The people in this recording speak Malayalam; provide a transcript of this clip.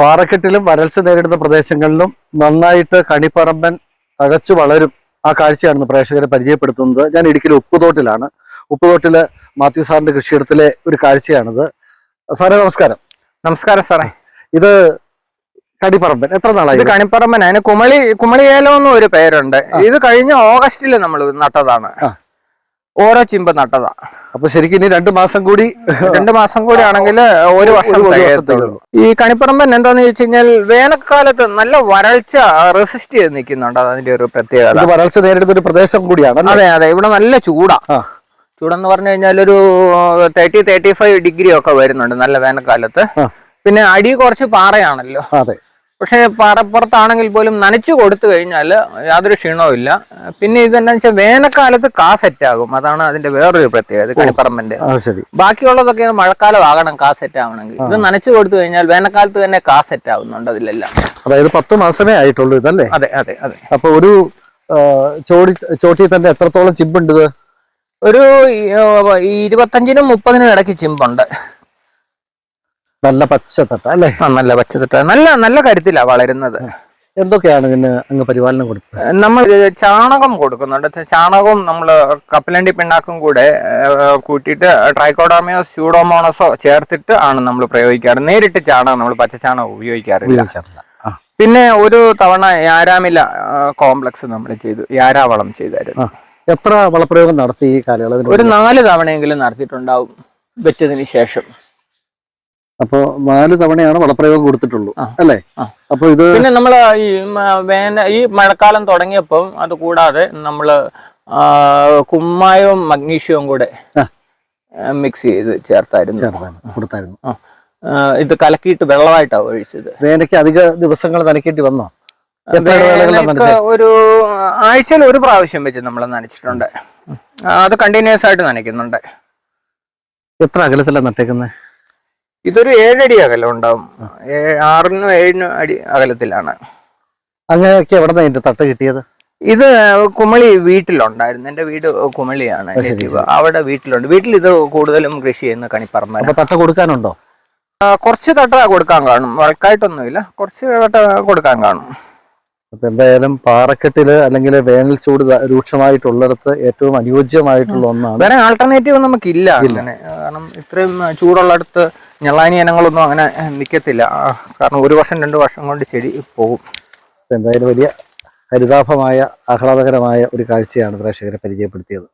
പാറക്കെട്ടിലും വരൾച്ച നേരിടുന്ന പ്രദേശങ്ങളിലും നന്നായിട്ട് കണിപ്പറമ്പൻ തഴച്ചു വളരും. ആ കാഴ്ചയാണ് പ്രേക്ഷകരെ പരിചയപ്പെടുത്തുന്നത്. ഞാൻ ഇടുക്കിയിലെ ഉപ്പുതോട്ടിലാണ്. ഉപ്പുതോട്ടിൽ മാത്യു സാറിന്റെ കൃഷിയിടത്തിലെ ഒരു കാഴ്ചയാണിത്. സാറേ നമസ്കാരം. നമസ്കാരം സാറേ. ഇത് കണിപ്പറമ്പൻ. എത്ര നാളായി? ഇത് കണിപ്പറമ്പൻ അതിന് കുമളി കുമളി ഏലം എന്നും ഒരു പേരുണ്ട് ഇത് കഴിഞ്ഞ ഓഗസ്റ്റിൽ നമ്മൾ നട്ടതാണ്. ഓരോ ചിമ്പ നട്ടതാ. അപ്പൊ ശരിക്കും ഇനി രണ്ടു മാസം കൂടി രണ്ടു മാസം കൂടി ആണെങ്കിൽ ഒരു വർഷം ഈ കണിപ്പറമ്പൻ എന്താന്ന് വെച്ച് കഴിഞ്ഞാൽ വേനൽക്കാലത്ത് നല്ല വരൾച്ച റെസിസ്റ്റ് ചെയ്ത് നിൽക്കുന്നുണ്ട്. അതിന്റെ ഒരു പ്രത്യേകത. വരൾച്ച നേരിടുന്ന ഒരു പ്രദേശം കൂടിയാണ് അതെ അതെ. ഇവിടെ നല്ല ചൂടാ. ചൂടെന്ന് പറഞ്ഞു കഴിഞ്ഞാൽ ഒരു തേർട്ടി തേർട്ടി ഫൈവ് ഡിഗ്രി ഒക്കെ വരുന്നുണ്ട് നല്ല വേനൽക്കാലത്ത്. പിന്നെ അടി കുറച്ച് പാറയാണല്ലോ. അതെ. പക്ഷേ പാറപ്പുറത്താണെങ്കിൽ പോലും നനച്ചു കൊടുത്തു കഴിഞ്ഞാൽ യാതൊരു ക്ഷീണവും ഇല്ല പിന്നെ ഇതെന്താ വെച്ചാൽ വേനൽക്കാലത്ത് കാ സെറ്റ് ആകും. അതാണ് അതിന്റെ വേറൊരു പ്രത്യേകത കണിപ്പറമ്പിന്റെ. ബാക്കിയുള്ളതൊക്കെ മഴക്കാലം ആകണം കാ സെറ്റ് ആവണമെങ്കിൽ. ഇത് നനച്ചു കൊടുത്തു കഴിഞ്ഞാൽ വേനൽക്കാലത്ത് തന്നെ കാ സെറ്റ് ആവുന്നുണ്ട് അതിലെല്ലാം. അതായത് പത്ത് മാസമേ ആയിട്ടുള്ളൂ ഇതല്ലേ? അതെ അതെ അതെ. അപ്പൊ ഒരു ചോടി ചോട്ടി തന്നെ എത്രത്തോളം ചിമ്പുണ്ട് ഒരു ഇരുപത്തഞ്ചിനും മുപ്പതിനും ഇടയ്ക്ക് ചിമ്പുണ്ട്. നല്ല പച്ചത്തട്ട അല്ലേ? ആ, നല്ല പച്ചത്തട്ട. നല്ല നല്ല കരുത്തിലാ വളരുന്നത്. എന്തൊക്കെയാണ് ഇതിന് അങ്ങ് പരിപാലനം കൊടുക്കുന്നത് നമ്മൾ ചാണകം കൊടുക്കുന്നുണ്ട് ചാണകവും നമ്മൾ കപ്പലണ്ടി പിണ്ണാക്കും കൂടെ കൂട്ടിയിട്ട് ട്രൈക്കോഡോമിയോ സ്യൂഡോമോണസോ ചേർത്തിട്ട് ആണ് നമ്മൾ പ്രയോഗിക്കാറ്. നേരിട്ട് ചാണകം നമ്മൾ പച്ച ഉപയോഗിക്കാറില്ല. ഉപയോഗിക്കാറില്ല. പിന്നെ ഒരു തവണ യാരാമില കോംപ്ലക്സ് നമ്മൾ ചെയ്തു. യാരാവളം ചെയ്തായിരുന്നു. എത്ര വളപ്രയോഗം നടത്തി ഈ കാലയളവിൽ ഒരു നാല് തവണയെങ്കിലും നടത്തിയിട്ടുണ്ടാവും വെച്ചതിന് ശേഷം. അപ്പൊ നാല് തവണയാണ് വളപ്രയോഗം കൊടുത്തിട്ടുള്ളൂ. അല്ലേ. അപ്പൊ ഇത് പിന്നെ നമ്മൾ ഈ വേന ഈ മഴക്കാലം തുടങ്ങിയപ്പം അത് കൂടാതെ നമ്മൾ കുമ്മായവും മഗ്നീഷ്യവും കൂടെ മിക്സ് ചെയ്ത് ചേർത്തായിരുന്നു. കൊടുത്തായിരുന്നു. ഇത് കലക്കിയിട്ട് വെള്ളമായിട്ടാണ് ഒഴിച്ചത്. വേനയ്ക്ക് അധിക ദിവസങ്ങൾ നനക്കേണ്ടി വന്നോ? ഒരു ആഴ്ചയിൽ ഒരു പ്രാവശ്യം വെച്ച് നമ്മൾ നനച്ചിട്ടുണ്ട്. അത് കണ്ടിന്യൂസ് ആയിട്ട് നനയ്ക്കുന്നുണ്ട്. എത്ര അകലത്തിലാണ് നട്ടേക്കുന്നത് ഇതൊരു ഏഴടി അകലം ഉണ്ടാവും. ആറിനും ഏഴിനും അടി അകലത്തിലാണ്. അങ്ങനെയൊക്കെ എവിടെ നിന്ന് തട്ട് കിട്ടിയത്? ഇത് കുമളി വീട്ടിലുണ്ടായിരുന്നു. എന്റെ വീട് കുമളിയാണ്. അവിടെ വീട്ടിലുണ്ട്. വീട്ടിൽ ഇത് കൂടുതലും കൃഷി ചെയ്യുന്ന കണിപ്പറമ്പ തട്ട കൊടുക്കാനുണ്ടോ? കുറച്ച് തട്ട കൊടുക്കാൻ കാണും. വഴക്കായിട്ടൊന്നുമില്ല കുറച്ച് തട്ട കൊടുക്കാൻ കാണും. അപ്പൊ എന്തായാലും പാറക്കെട്ടിൽ അല്ലെങ്കിൽ വേനൽ ചൂട് രൂക്ഷമായിട്ടുള്ളിടത്ത് ഏറ്റവും അനുയോജ്യമായിട്ടുള്ള ഒന്നാണ് വേറെ ആൾട്ടർനേറ്റീവ് നമുക്കില്ല. അങ്ങനെ കാരണം ഇത്രയും ചൂടുള്ളിടത്ത് ഞെള്ളാനി ഇനങ്ങളൊന്നും അങ്ങനെ നിൽക്കത്തില്ല കാരണം ഒരു വർഷം രണ്ട് വർഷം കൊണ്ട് ചെടി പോകും. എന്തായാലും വലിയ ഹരിതാഭമായ ആഹ്ലാദകരമായ ഒരു കാഴ്ചയാണ് പ്രേക്ഷകരെ പരിചയപ്പെടുത്തിയത്.